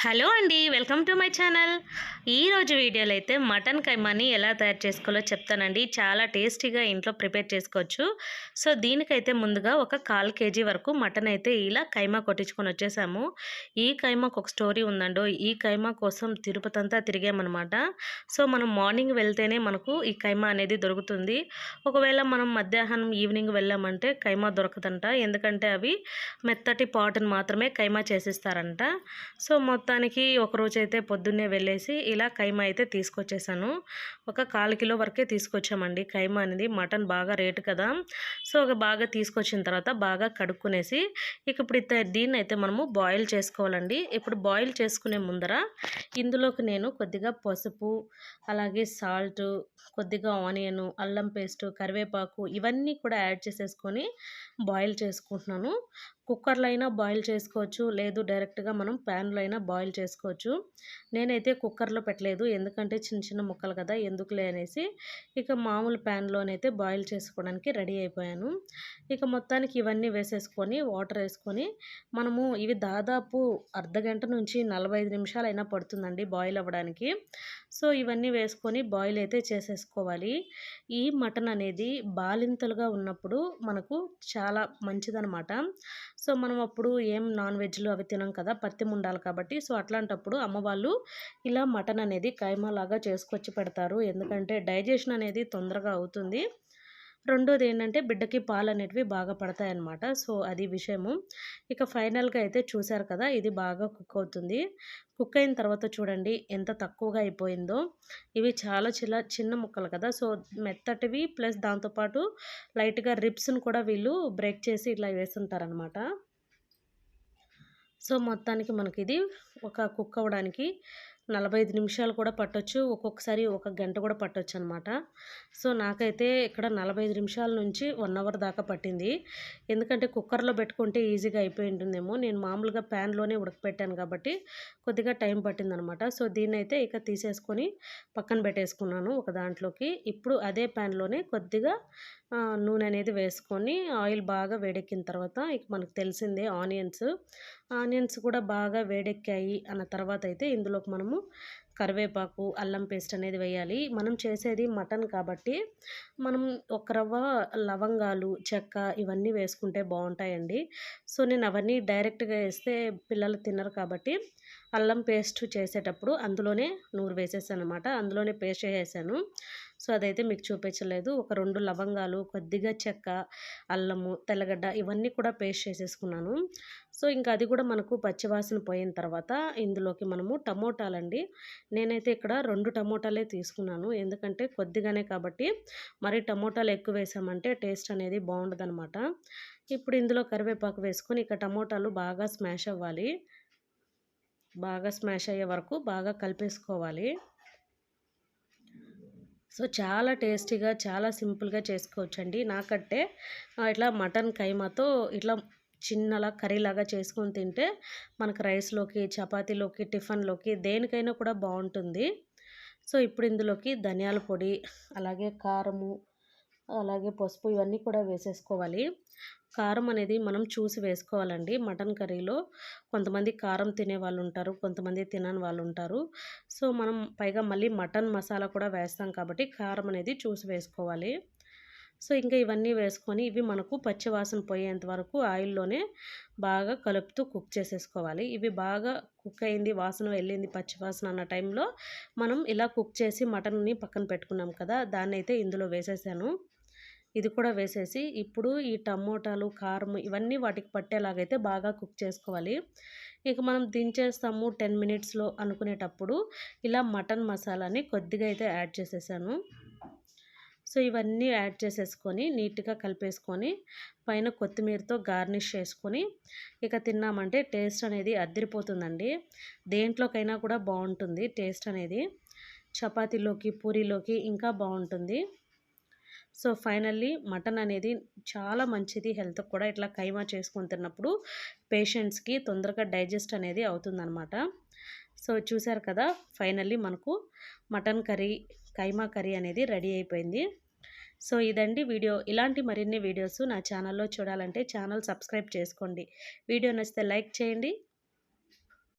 Hello అండి welcome to my channel. ఈరోజు వీడియోలో అయితే మటన్ కైమాని ఎలా తయారు చేసుకోవాలో చెప్తానండి. చాలా టేస్టీగా ఇంట్లో ప్రిపేర్ చేసుకోవచ్చు. సో దీనికైతే ముందుగా ఒక కాల్ కేజీ వరకు మటన్ అయితే ఇలా కైమా కొట్టించుకొని వచ్చేసాము. ఈ కైమాకు ఒక స్టోరీ ఉందండో ఈ కైమా కోసం తిరుపతి అంతా తిరిగామన్నమాట. సో మనం మార్నింగ్ వెళ్తేనే మనకు ఈ కైమా అనేది దొరుకుతుంది. ఒకవేళ మనం మధ్యాహ్నం ఈవినింగ్ వెళ్ళామంటే కైమా దొరకదంట. ఎందుకంటే అవి మెత్తటి పాటును మాత్రమే కైమా చేసిస్తారంట. సో మొత్తానికి ఒకరోజు అయితే పొద్దున్నే వెళ్ళేసి ఇలా కైమా అయితే తీసుకొచ్చేసాను. ఒక కాలు కిలో వరకే తీసుకొచ్చామండి. కైమా అనేది మటన్ బాగా రేటు కదా. సో ఒక బాగా తీసుకొచ్చిన తర్వాత బాగా కడుక్కునేసి ఇక ఇప్పుడు ఇత- దీన్ని అయితే మనము బాయిల్ చేసుకోవాలండి. ఇప్పుడు బాయిల్ చేసుకునే ముందర ఇందులోకి నేను కొద్దిగా పసుపు అలాగే సాల్ట్ కొద్దిగా ఆనియన్ అల్లం పేస్ట్ కరివేపాకు ఇవన్నీ కూడా యాడ్ చేసేసుకొని బాయిల్ చేసుకుంటున్నాను. కుక్కర్లో అయినా బాయిల్ చేసుకోవచ్చు. లేదు డైరెక్ట్గా మనం ప్యాన్లో అయినా బాయిల్ బాయిల్ చేసుకోవచ్చు. నేనైతే కుక్కర్లో పెట్టలేదు. ఎందుకంటే చిన్న చిన్న ముక్కలు కదా ఎందుకులే అనేసి ఇక మామూలు ప్యాన్లోనైతే బాయిల్ చేసుకోవడానికి రెడీ అయిపోయాను. ఇక మొత్తానికి ఇవన్నీ వేసేసుకొని వాటర్ వేసుకొని మనము ఇవి దాదాపు అర్ధ గంట నుంచి నలభై ఐదు నిమిషాలు అయినా పడుతుందండి బాయిల్ అవ్వడానికి. సో ఇవన్నీ వేసుకొని బాయిల్ అయితే చేసేసుకోవాలి. ఈ మటన్ అనేది బాలింతలుగా ఉన్నప్పుడు మనకు చాలా మంచిదనమాట. సో మనం అప్పుడు ఏం నాన్ వెజ్లు అవి తినం కదా పత్యం ఉండాలి కాబట్టి. సో అట్లాంటప్పుడు అమ్మవాళ్ళు ఇలా మటన్ అనేది కైమాలాగా చేసుకొచ్చి పెడతారు. ఎందుకంటే డైజెషన్ అనేది తొందరగా అవుతుంది. రెండోది ఏంటంటే బిడ్డకి పాలు అనేటివి బాగా పడతాయన్నమాట సో అది విషయము. ఇక ఫైనల్గా అయితే చూశారు కదా ఇది బాగా కుక్ అవుతుంది. కుక్ అయిన తర్వాత చూడండి ఎంత తక్కువగా అయిపోయిందో. ఇవి చాలా చిన్న చిన్న ముక్కలు కదా. సో మెత్తటివి ప్లస్ దాంతోపాటు లైట్గా రిప్స్ను కూడా వీళ్ళు బ్రేక్ చేసి ఇట్లా వేస్తుంటారనమాట సో మొత్తానికి మనకి ఇది ఒక కుక్ అవ్వడానికి నలభై ఐదు నిమిషాలు కూడా పట్టొచ్చు. ఒక్కొక్కసారి ఒక గంట కూడా పట్టొచ్చు అనమాట సో నాకైతే ఇక్కడ నలభై ఐదు నిమిషాల నుంచి వన్ అవర్ దాకా పట్టింది. ఎందుకంటే కుక్కర్లో పెట్టుకుంటే ఈజీగా అయిపోయి ఉంటుందేమో నేను మామూలుగా ప్యాన్లోనే ఉడకపెట్టాను కాబట్టి కొద్దిగా టైం పట్టిందనమాట. సో దీన్ని అయితే ఇక తీసేసుకొని పక్కన పెట్టేసుకున్నాను ఒక దాంట్లోకి. ఇప్పుడు అదే ప్యాన్లోనే కొద్దిగా నూనె అనేది వేసుకొని ఆయిల్ బాగా వేడెక్కిన తర్వాత ఇక మనకు తెలిసిందే ఆనియన్స్. ఆనియన్స్ కూడా బాగా వేడెక్కాయి అన్న తర్వాత అయితే ఇందులోకి మనము కరివేపాకు అల్లం పేస్ట్ అనేది వేయాలి. మనం చేసేది మటన్ కాబట్టి మనం ఒక రవ్వ లవంగాలు చెక్క ఇవన్నీ వేసుకుంటే బాగుంటాయండి. సో నేను అవన్నీ డైరెక్ట్గా వేస్తే పిల్లలు తినరు కాబట్టి అల్లం పేస్ట్ చేసేటప్పుడు అందులోనే నూరు వేసేసాను అనమాట అందులోనే పేస్ట్ చేసేసాను. సో అదైతే మీకు చూపించలేదు. ఒక రెండు లవంగాలు కొద్దిగా చెక్క అల్లము తెల్లగడ్డ ఇవన్నీ కూడా పేస్ట్ చేసేసుకున్నాను. సో ఇంకా అది కూడా మనకు పచ్చివాసన పోయిన తర్వాత ఇందులోకి మనము టమోటాలండి. నేనైతే ఇక్కడ రెండు టమోటాలే తీసుకున్నాను. ఎందుకంటే కొద్దిగానే కాబట్టి మరి టమోటాలు ఎక్కువ వేసామంటే టేస్ట్ అనేది బాగుండదనమాట ఇప్పుడు ఇందులో కరివేపాకు వేసుకొని ఇక టమోటాలు బాగా స్మాష్ అవ్వాలి. బాగా స్మాష్ అయ్యే వరకు బాగా కలిపేసుకోవాలి. సో చాలా టేస్టీగా చాలా సింపుల్గా చేసుకోవచ్చండి. నాకంటే ఇట్లా మటన్ కైమాతో ఇట్లా చిన్నలా కర్రీలాగా చేసుకొని తింటే మనకు రైస్లోకి చపాతీలోకి టిఫిన్లోకి దేనికైనా కూడా బాగుంటుంది. సో ఇప్పుడు ఇందులోకి ధనియాల పొడి అలాగే కారము అలాగే పసుపు ఇవన్నీ కూడా వేసేసుకోవాలి. కారం అనేది మనం చూసి వేసుకోవాలండి. మటన్ కర్రీలో కొంతమంది కారం తినే వాళ్ళు ఉంటారు కొంతమంది తినని వాళ్ళు ఉంటారు. సో మనం పైగా మళ్ళీ మటన్ మసాలా కూడా వేస్తాం కాబట్టి కారం అనేది చూసి వేసుకోవాలి. సో ఇంకా ఇవన్నీ వేసుకొని ఇవి మనకు పచ్చివాసన పోయేంత వరకు ఆయిల్లోనే బాగా కలుపుతూ కుక్ చేసేసుకోవాలి. ఇవి బాగా కుక్ అయింది వాసన వెళ్ళింది పచ్చివాసన అన్న టైంలో మనం ఇలా కుక్ చేసి మటన్ని పక్కన పెట్టుకున్నాం కదా దాన్ని అయితే ఇందులో వేసేసాను. ఇది కూడా వేసేసి ఇప్పుడు ఈ టమోటాలు కారం ఇవన్నీ వాటికి పట్టేలాగైతే బాగా కుక్ చేసుకోవాలి. ఇక మనం దించేస్తాము టెన్ మినిట్స్లో అనుకునేటప్పుడు ఇలా మటన్ మసాలాని కొద్దిగా అయితే యాడ్ చేసేసాను. సో ఇవన్నీ యాడ్ చేసేసుకొని నీట్గా కలిపేసుకొని పైన కొత్తిమీరతో గార్నిష్ చేసుకొని ఇక తిన్నామంటే టేస్ట్ అనేది అద్దరిపోతుందండి. దేంట్లోకైనా కూడా బాగుంటుంది టేస్ట్ అనేది. చపాతీలోకి పూరీలోకి ఇంకా బాగుంటుంది సో ఫైనల్లీ మటన్ అనేది చాలా మంచిది హెల్త్కి కూడా. ఇట్లా కైమా చేసుకొని తిన్నప్పుడు పేషెంట్స్కి తొందరగా డైజెస్ట్ అనేది అవుతుందన్నమాట. సో చూసారు కదా ఫైనల్లీ మనకు మటన్ కర్రీ కైమా కర్రీ అనేది రెడీ అయిపోయింది. సో ఇదండి వీడియో. ఇలాంటి మరిన్ని వీడియోస్ నా ఛానల్లో చూడాలంటే ఛానల్ సబ్స్క్రైబ్ చేసుకోండి. వీడియో నచ్చితే లైక్ చేయండి.